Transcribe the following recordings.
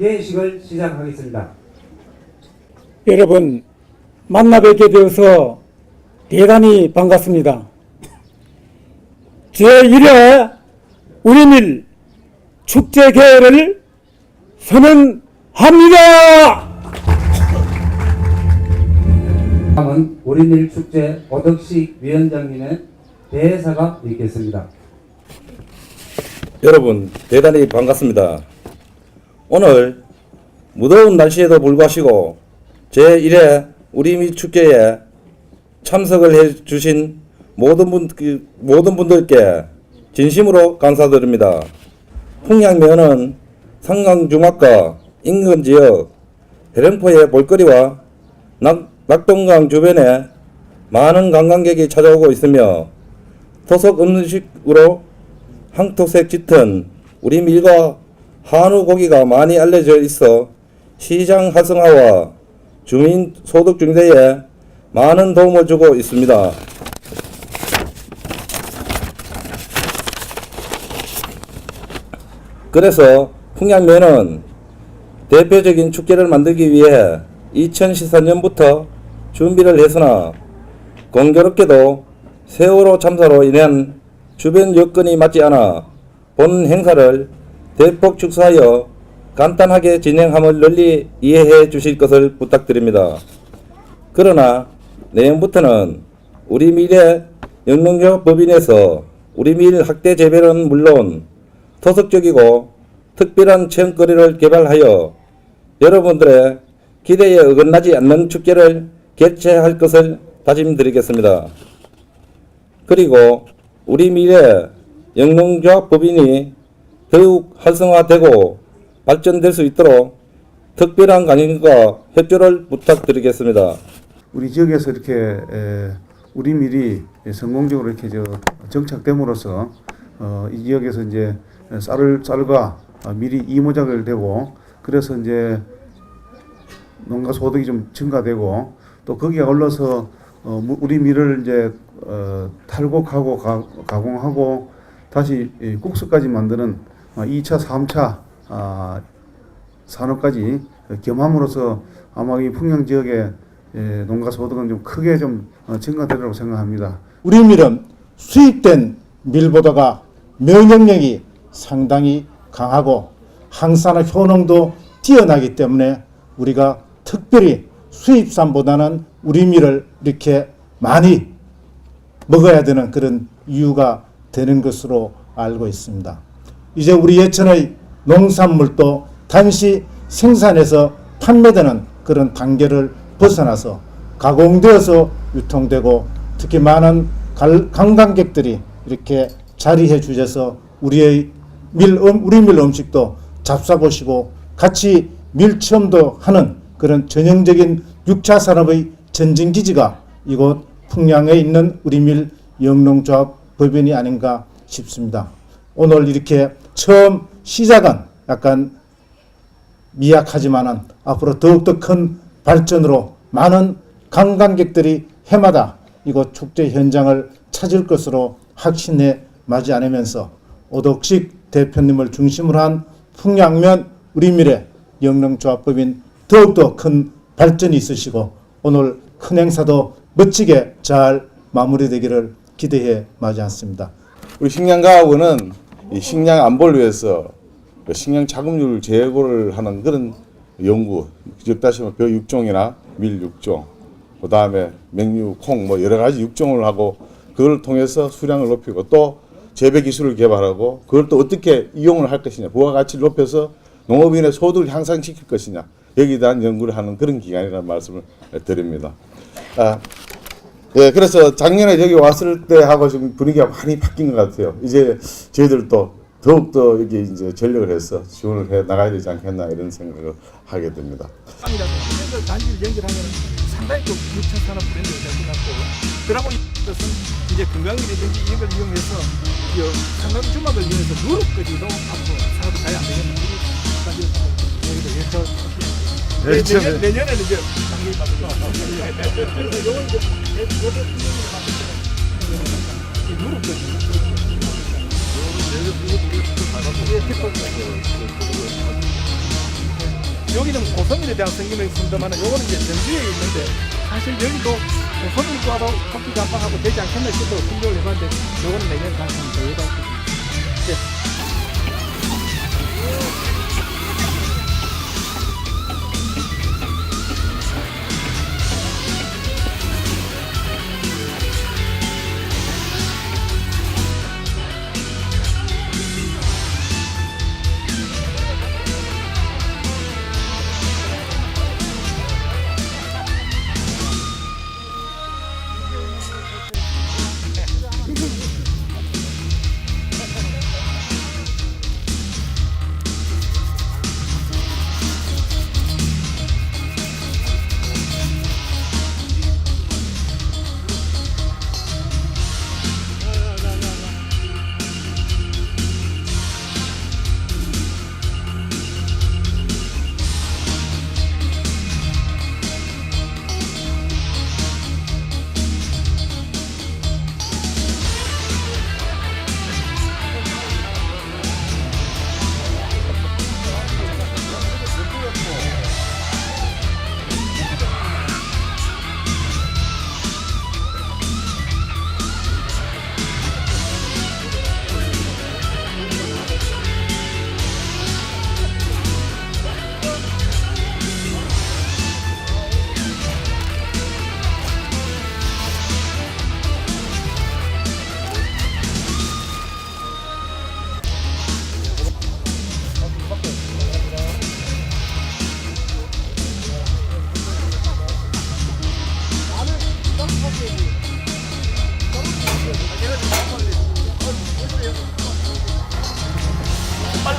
개식을 시작하겠습니다. 여러분 만나 뵙게 되어서 대단히 반갑습니다. 제1회 우리밀 축제 개회를 선언합니다. 다음은 우리밀 축제 오덕식 위원장님의 대사가 있겠습니다. 여러분 대단히 반갑습니다. 오늘 무더운 날씨에도 불구하고 제1회 우리미 축제에 참석을 해 주신 모든 분 그, 모든 분들께 진심으로 감사드립니다. 풍양면은 상강중학과 인근 지역 해령포의 볼거리와 낙, 낙동강 주변에 많은 관광객이 찾아오고 있으며 토속 음식으로 황토색 짙은 우리 밀과 한우 고기가 많이 알려져 있어 시장 활성화와 주민 소득 증대에 많은 도움을 주고 있습니다. 그래서 풍양면은 대표적인 축제를 만들기 위해 2014년부터 준비를 했으나 공교롭게도 세월호 참사로 인한 주변 여건이 맞지 않아 본 행사를 대폭 축소하여 간단하게 진행함을 널리 이해해 주실 것을 부탁드립니다. 그러나 내년부터는 우리 미래 영농조 법인에서 우리 밀 학대 재배는 물론 토속적이고 특별한 체험거리를 개발하여 여러분들의 기대에 어긋나지 않는 축제를 개최할 것을 다짐드리겠습니다. 그리고 우리 미래 영농조합 법인이 더욱 활성화되고 발전될 수 있도록 특별한 강연과 협조를 부탁드리겠습니다. 우리 지역에서 이렇게 에, 우리 밀이 성공적으로 이렇게 저 정착됨으로써 어, 이 지역에서 이제 쌀을 쌀과 밀이 이모작을 되고 그래서 이제 농가 소득이 좀 증가되고 또 거기에 올라서 어, 무- 우리 밀을 이제 어, 탈곡하고 가, 가공하고 다시 이 국수까지 만드는 어, 2차, 3차 아, 산업까지 겸함으로써 아마 이 풍양 지역의 예, 농가 소득은 좀 크게 좀 어, 증가되리라고 생각합니다. 우리 밀은 수입된 밀보다가 면역력이 상당히 강하고 항산화 효능도 뛰어나기 때문에 우리가 특별히 수입산보다는 우리 밀을 이렇게 많이 먹어야 되는 그런 이유가 되는 것으로 알고 있습니다. 이제 우리 예천의 농산물도 단시 생산해서 판매되는 그런 단계를 벗어나서 가공되어서 유통되고 특히 많은 갈- 관광객들이 이렇게 자리해 주셔서 우리의 밀, 음, 우리 밀 음식도 잡숴보시고 같이 밀체험도 하는 그런 전형적인 6차 산업의 전진기지가 이곳 풍량에 있는 우리 밀 영농조합 법인이 아닌가 싶습니다. 오늘 이렇게 처음 시작은 약간 미약하지만은 앞으로 더욱더 큰 발전으로 많은 관광객들이 해마다 이곳 축제 현장을 찾을 것으로 확신해 마지 않으면서 오덕식 대표님을 중심으로 한 풍양면 우리 미래 영농조합법인 더욱더 큰 발전이 있으시고 오늘 큰 행사도 멋지게 잘 마무리되기를 기대해 마지 않습니다. 우리 식량가학원은 이 식량 안보를 위해서 그 식량 자급률 제고를 하는 그런 연구, 즉 다시 벼 육종이나 밀 육종, 그 다음에 맹류, 콩 뭐 여러 가지 육종을 하고 그걸 통해서 수량을 높이고 또 재배 기술을 개발하고 그걸 또 어떻게 이용을 할 것이냐, 부가 가치를 높여서 농업인의 소득을 향상시킬 것이냐 여기에 대한 연구를 하는 그런 기관이라는 말씀을 드립니다. 아, 예, 그래서 작년에 여기 왔을 때 하고 지금 분위기가 많이 바뀐 것 같아요. 이제 저희들도 더욱더 여기 이제 전력을 해서 지원을 해 나가야 되지 않겠나 이런 생각을 하게 됩니다. 빵이라고 이걸 단지를 연결하면 상당히 또 6차 산업 브랜드가 될것 같고 그러고 이것은 이제 건강이라든지 이걸 이용해서 이 상당 주막을 이용해서 누룩까지도 앞으로 사업이 잘안 되겠나 이런 여기도 예측 내년, 내년에는 이제 당연히 받을 것 같아요. 여기는 고성민에 대한 성김을 쓴다만 요거는 이제 전주에 있는데 사실 여기도 고성민과도 커피 감방하고 되지 않겠나 싶어서 생각을 해봤는데 요거는 내년 가능성이 더 있다.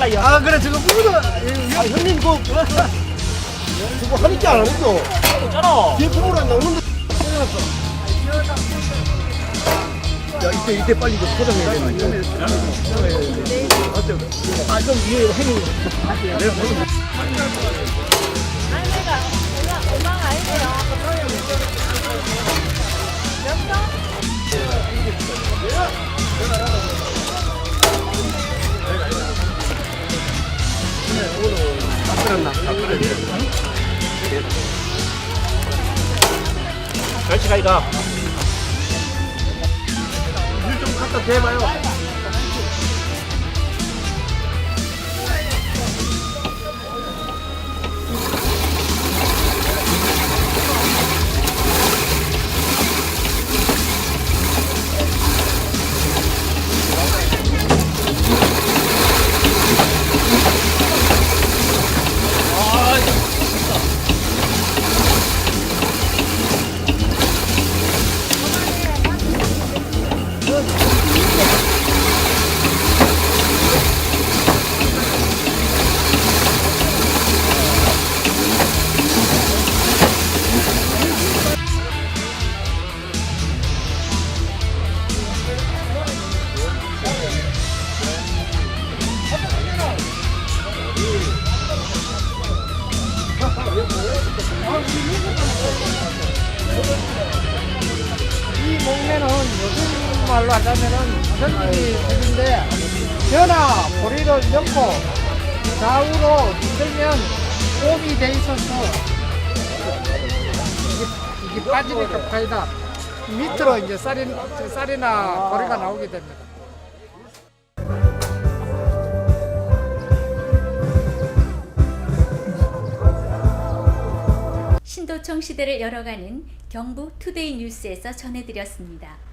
아 그래 저거 그거는 아, 형님 그거 저거 하니까 안 했어 있잖아. 뒤에 포물안 나오는데. 야 이때 이때 빨리 이거 포장해야 되는 아좀 이게 행위 내가 무슨 엄마 엄마가 아니에요. 같이 가이가 일좀 갖다 대봐요 말로 하자면은 전기 색인데 변화 보리를 넣고 좌우로 흔들면 옴이 돼 있어서 이게, 이게 빠지니까 파이다 밑으로 이제 쌀이, 쌀이나 보리가 나오게 됩니다. 신도청 시대를 열어가는 경북 투데이 뉴스에서 전해드렸습니다.